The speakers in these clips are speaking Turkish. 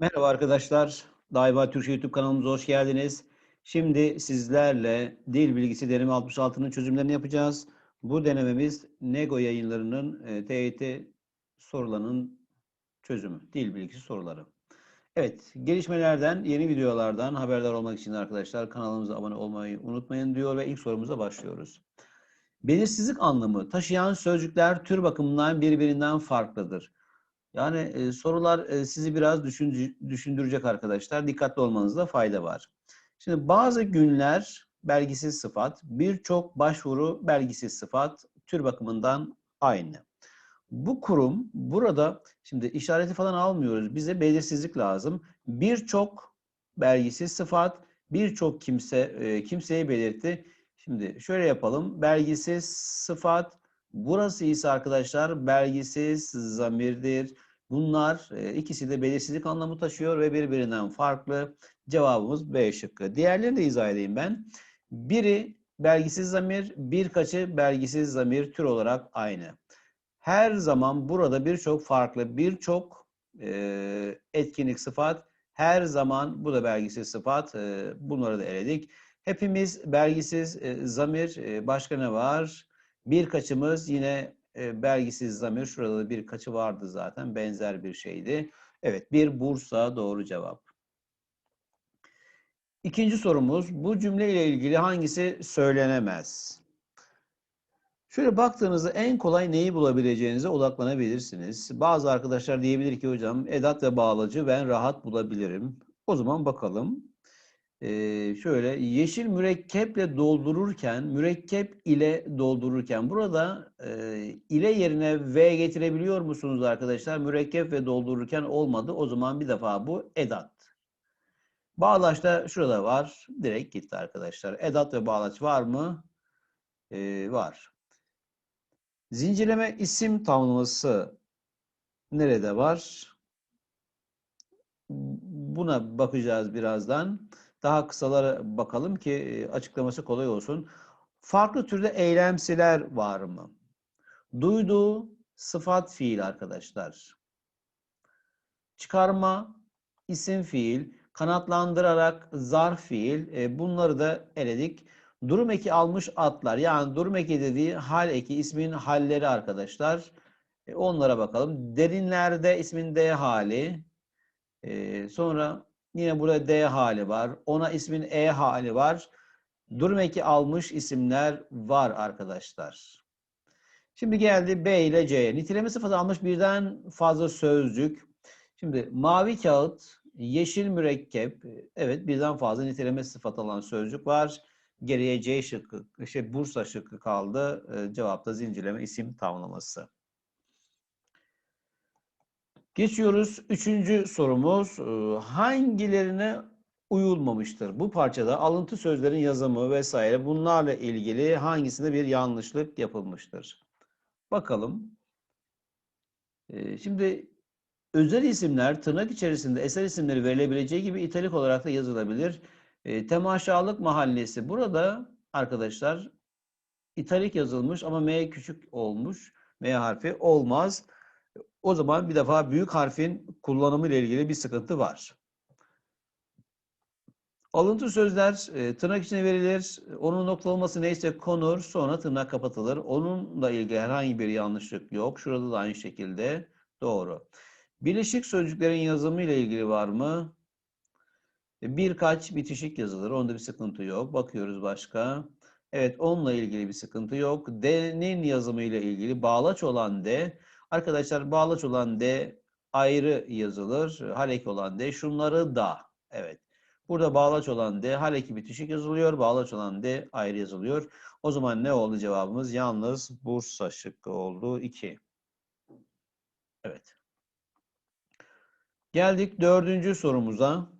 Merhaba arkadaşlar. Daima Türkçe YouTube kanalımıza hoş geldiniz. Şimdi sizlerle dil bilgisi deneme 66'nın çözümlerini yapacağız. Bu denememiz Nego yayınlarının e, TYT sorularının çözümü. Dil bilgisi soruları. Evet, gelişmelerden, yeni videolardan haberdar olmak için arkadaşlar kanalımıza abone olmayı unutmayın diyor ve ilk sorumuza başlıyoruz. Belirsizlik anlamı taşıyan sözcükler tür bakımından birbirinden farklıdır. Yani e, sorular e, sizi biraz düşün, düşündürecek arkadaşlar. Dikkatli olmanızda fayda var. Şimdi bazı günler belgisiz sıfat, birçok başvuru belgisiz sıfat tür bakımından aynı. Bu kurum burada şimdi işareti falan almıyoruz. Bize belirsizlik lazım. Birçok belgisiz sıfat, birçok kimse e, kimseyi belirtti. Şimdi şöyle yapalım. Belgisiz sıfat burası ise arkadaşlar belgisiz zamirdir. Bunlar e, ikisi de belirsizlik anlamı taşıyor ve birbirinden farklı. Cevabımız B şıkkı. Diğerlerini de izah edeyim ben. Biri belgisiz zamir, birkaçı belgisiz zamir tür olarak aynı. Her zaman burada birçok farklı, birçok e, etkinlik sıfat, her zaman bu da belgisiz sıfat. E, bunları da eledik. Hepimiz belgisiz e, zamir, e, başka ne var? Birkaçımız yine e, belgisiz zamir. Şurada da birkaçı vardı zaten. Benzer bir şeydi. Evet bir Bursa doğru cevap. İkinci sorumuz bu cümle ile ilgili hangisi söylenemez? Şöyle baktığınızda en kolay neyi bulabileceğinize odaklanabilirsiniz. Bazı arkadaşlar diyebilir ki hocam edat ve bağlacı ben rahat bulabilirim. O zaman bakalım e, şöyle yeşil mürekkeple doldururken, mürekkep ile doldururken burada e, ile yerine V getirebiliyor musunuz arkadaşlar? Mürekkep ve doldururken olmadı. O zaman bir defa bu edat. Bağlaçta şurada var. Direkt gitti arkadaşlar. Edat ve bağlaç var mı? E, var. Zincirleme isim tamlaması nerede var? Buna bakacağız birazdan. Daha kısalara bakalım ki e, açıklaması kolay olsun. Farklı türde eylemsiler var mı? Duyduğu sıfat fiil arkadaşlar. Çıkarma isim fiil, kanatlandırarak zarf fiil e, bunları da eledik. Durum eki almış atlar yani durum eki dediği hal eki ismin halleri arkadaşlar. E, onlara bakalım. Derinlerde ismin D hali. Sonra Yine burada D hali var. Ona ismin E hali var. Durum eki almış isimler var arkadaşlar. Şimdi geldi B ile C'ye. Niteleme sıfatı almış birden fazla sözcük. Şimdi mavi kağıt, yeşil mürekkep, evet birden fazla niteleme sıfatı alan sözcük var. Geriye C şıkkı, şey Bursa şıkkı kaldı. Ee, cevapta zincirleme isim tamlaması. Geçiyoruz. Üçüncü sorumuz. Ee, hangilerine uyulmamıştır? Bu parçada alıntı sözlerin yazımı vesaire bunlarla ilgili hangisinde bir yanlışlık yapılmıştır? Bakalım. Ee, şimdi özel isimler tırnak içerisinde eser isimleri verilebileceği gibi italik olarak da yazılabilir. E, temaşalık mahallesi. Burada arkadaşlar italik yazılmış ama M küçük olmuş. M harfi olmaz. O zaman bir defa büyük harfin kullanımı ile ilgili bir sıkıntı var. Alıntı sözler e, tırnak içine verilir. Onun noktalaması neyse konur, sonra tırnak kapatılır. Onunla ilgili herhangi bir yanlışlık yok. Şurada da aynı şekilde doğru. Birleşik sözcüklerin yazımı ile ilgili var mı? E, birkaç bitişik yazılır. Onda bir sıkıntı yok. Bakıyoruz başka. Evet onunla ilgili bir sıkıntı yok. D'nin yazımı ile ilgili bağlaç olan D Arkadaşlar bağlaç olan D ayrı yazılır. Halek olan D şunları da. Evet. Burada bağlaç olan D haleki bitişik yazılıyor. Bağlaç olan D ayrı yazılıyor. O zaman ne oldu cevabımız? Yalnız Bursa şıkkı oldu. 2. Evet. Geldik dördüncü sorumuza.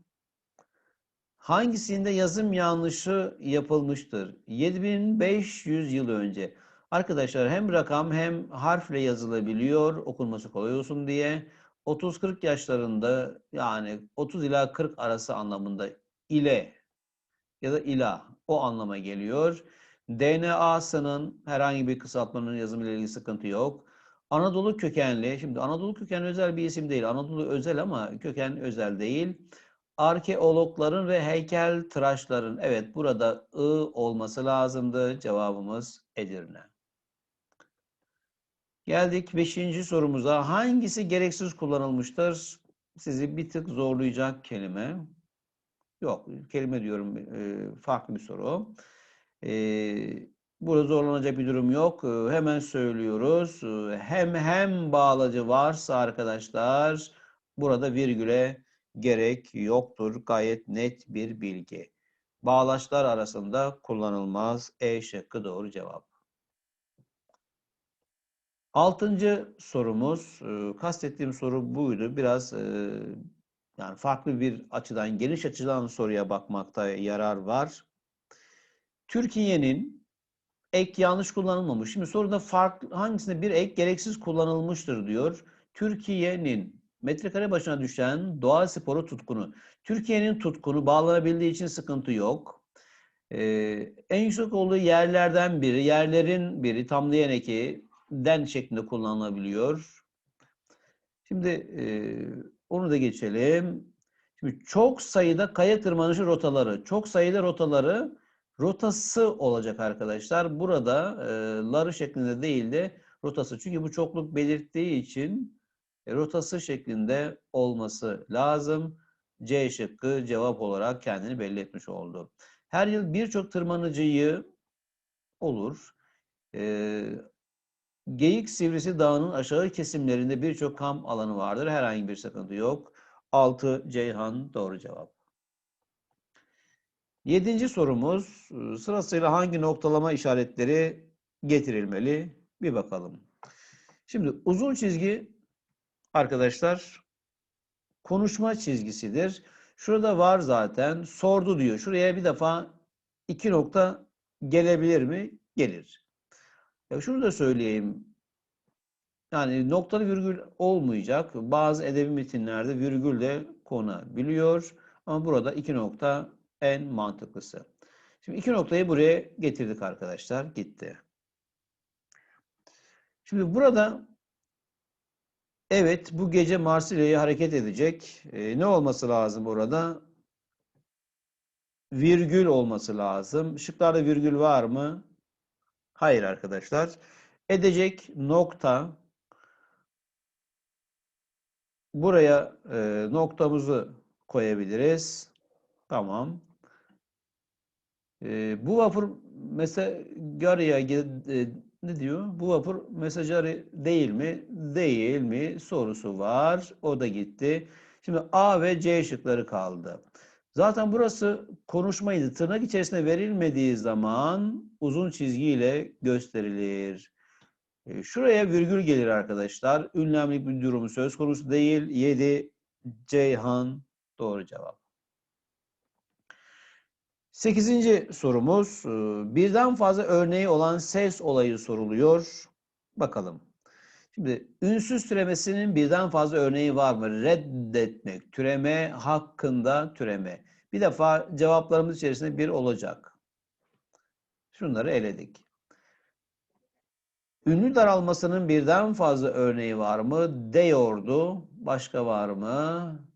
Hangisinde yazım yanlışı yapılmıştır? 7500 yıl önce. Arkadaşlar hem rakam hem harfle yazılabiliyor okunması kolay olsun diye. 30-40 yaşlarında yani 30 ila 40 arası anlamında ile ya da ila o anlama geliyor. DNA'sının herhangi bir kısaltmanın yazımıyla ilgili sıkıntı yok. Anadolu kökenli, şimdi Anadolu kökenli özel bir isim değil. Anadolu özel ama köken özel değil. Arkeologların ve heykel tıraşların, evet burada I olması lazımdı. Cevabımız Edirne. Geldik beşinci sorumuza. Hangisi gereksiz kullanılmıştır? Sizi bir tık zorlayacak kelime. Yok, kelime diyorum e, farklı bir soru. E, burada zorlanacak bir durum yok. E, hemen söylüyoruz. Hem hem bağlacı varsa arkadaşlar burada virgüle gerek yoktur. Gayet net bir bilgi. Bağlaçlar arasında kullanılmaz. E şıkkı doğru cevap. Altıncı sorumuz, e, kastettiğim soru buydu. Biraz e, yani farklı bir açıdan, geniş açıdan soruya bakmakta yarar var. Türkiye'nin ek yanlış kullanılmamış. Şimdi soruda farklı hangisinde bir ek gereksiz kullanılmıştır diyor. Türkiye'nin metrekare başına düşen doğa sporu tutkunu. Türkiye'nin tutkunu bağlanabildiği için sıkıntı yok. Ee, en yüksek olduğu yerlerden biri, yerlerin biri tamlayan eki den şeklinde kullanılabiliyor. Şimdi e, onu da geçelim. Şimdi çok sayıda kaya tırmanışı rotaları, çok sayıda rotaları rotası olacak arkadaşlar. Burada e, ları şeklinde değil de rotası. Çünkü bu çokluk belirttiği için e, rotası şeklinde olması lazım. C şıkkı cevap olarak kendini belli etmiş oldu. Her yıl birçok tırmanıcıyı olur. E, Geyik Sivrisi Dağı'nın aşağı kesimlerinde birçok kamp alanı vardır. Herhangi bir sıkıntı yok. 6 Ceyhan doğru cevap. Yedinci sorumuz e, sırasıyla hangi noktalama işaretleri getirilmeli? Bir bakalım. Şimdi uzun çizgi arkadaşlar konuşma çizgisidir. Şurada var zaten. Sordu diyor. Şuraya bir defa iki nokta gelebilir mi? Gelir. Ya şunu da söyleyeyim. Yani noktalı virgül olmayacak. Bazı edebi metinlerde virgül de konabiliyor. Ama burada iki nokta en mantıklısı. Şimdi iki noktayı buraya getirdik arkadaşlar. Gitti. Şimdi burada evet bu gece Marsilya'ya hareket edecek. Ee, ne olması lazım orada? Virgül olması lazım. Şıklarda virgül var mı? Hayır arkadaşlar. Edecek nokta buraya e, noktamızı koyabiliriz. Tamam. E, bu vapur mesajarıya e, ne diyor? Bu vapur mesajarı değil mi? Değil mi? Sorusu var. O da gitti. Şimdi A ve C şıkları kaldı. Zaten burası konuşmaydı. Tırnak içerisinde verilmediği zaman uzun çizgiyle gösterilir. E, şuraya virgül gelir arkadaşlar. Ünlemlik bir durumu söz konusu değil. 7 Ceyhan doğru cevap. Sekizinci sorumuz. E, birden fazla örneği olan ses olayı soruluyor. Bakalım. Şimdi ünsüz türemesinin birden fazla örneği var mı? Reddetmek, türeme hakkında türeme. Bir defa cevaplarımız içerisinde bir olacak. Şunları eledik. Ünlü daralmasının birden fazla örneği var mı? Diyordu. Başka var mı?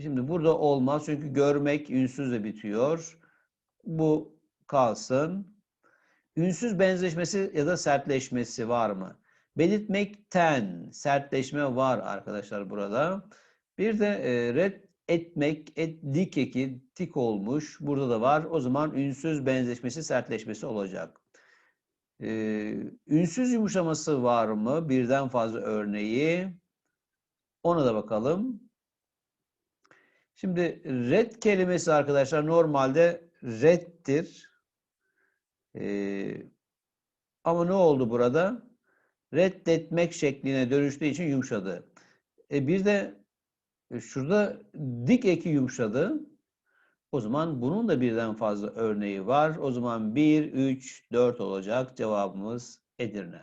Şimdi burada olmaz çünkü görmek ünsüzle bitiyor. Bu kalsın. Ünsüz benzeşmesi ya da sertleşmesi var mı? Belirtmekten sertleşme var arkadaşlar burada. Bir de e, red etmek, et, dik eki, tik olmuş. Burada da var. O zaman ünsüz benzeşmesi, sertleşmesi olacak. Ee, ünsüz yumuşaması var mı? Birden fazla örneği. Ona da bakalım. Şimdi red kelimesi arkadaşlar normalde reddir. Ee, ama ne oldu burada? Reddetmek şekline dönüştüğü için yumuşadı. E bir de şurada dik eki yumuşadı. O zaman bunun da birden fazla örneği var. O zaman 1, 3, 4 olacak. Cevabımız Edirne.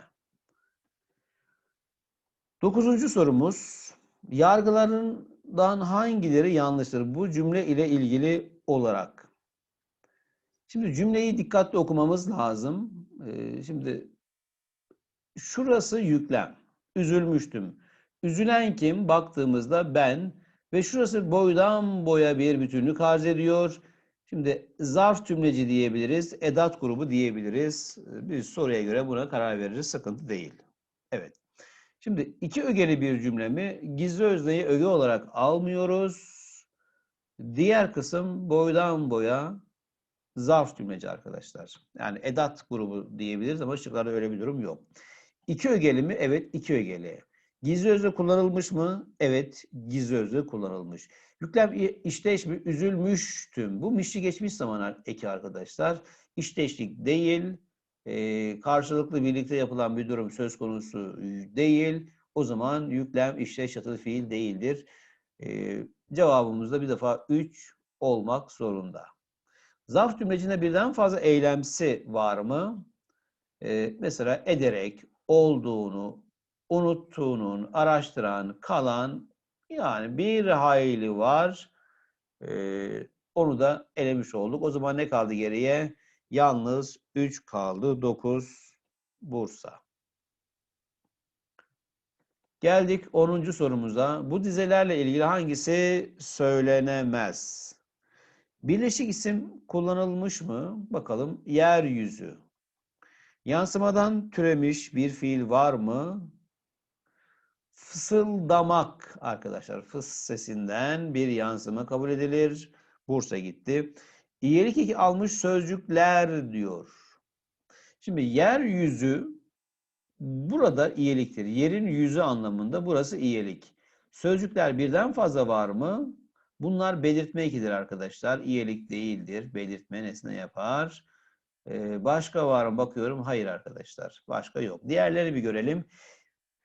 Dokuzuncu sorumuz. Yargılarından hangileri yanlıştır? Bu cümle ile ilgili olarak. Şimdi cümleyi dikkatli okumamız lazım. Ee, şimdi şurası yüklem. Üzülmüştüm. Üzülen kim? Baktığımızda ben ve şurası boydan boya bir bütünlük arz ediyor. Şimdi zarf cümleci diyebiliriz, edat grubu diyebiliriz. Biz soruya göre buna karar veririz, sıkıntı değil. Evet. Şimdi iki ögeli bir cümlemi gizli özneyi öge olarak almıyoruz. Diğer kısım boydan boya zarf cümleci arkadaşlar. Yani edat grubu diyebiliriz ama şıklarda öyle bir durum yok. İki ögeli mi? Evet, iki ögeli. Gizli özne kullanılmış mı? Evet, gizli özne kullanılmış. Yüklem işteş mi? Üzülmüştüm. Bu mişli geçmiş zaman eki arkadaşlar. İşteşlik değil, e, karşılıklı birlikte yapılan bir durum söz konusu değil. O zaman yüklem işteş yatılı fiil değildir. E, cevabımız da bir defa 3 olmak zorunda. Zarf cümlecinde birden fazla eylemsi var mı? E, mesela ederek, olduğunu, unuttuğunun, araştıran, kalan yani bir hayli var. Ee, onu da elemiş olduk. O zaman ne kaldı geriye? Yalnız 3 kaldı. 9 Bursa. Geldik 10. sorumuza. Bu dizelerle ilgili hangisi söylenemez? Birleşik isim kullanılmış mı? Bakalım. Yeryüzü. Yansımadan türemiş bir fiil var mı? Fısıldamak arkadaşlar. Fıs sesinden bir yansıma kabul edilir. Bursa gitti. İyelik iki almış sözcükler diyor. Şimdi yeryüzü burada iyeliktir. Yerin yüzü anlamında burası iyelik. Sözcükler birden fazla var mı? Bunlar belirtme ekidir arkadaşlar. İyelik değildir. Belirtme nesne yapar. Ee, başka var mı bakıyorum. Hayır arkadaşlar. Başka yok. Diğerleri bir görelim.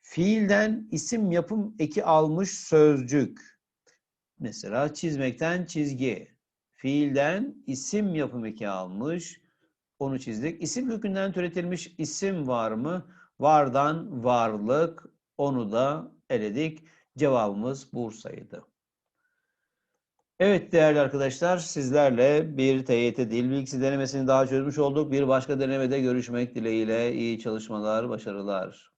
Fiilden isim yapım eki almış sözcük. Mesela çizmekten çizgi. Fiilden isim yapım eki almış. Onu çizdik. İsim kökünden türetilmiş isim var mı? Vardan varlık. Onu da eledik. Cevabımız Bursa'ydı. Evet değerli arkadaşlar sizlerle bir TYT dil bilgisi denemesini daha çözmüş olduk. Bir başka denemede görüşmek dileğiyle iyi çalışmalar, başarılar.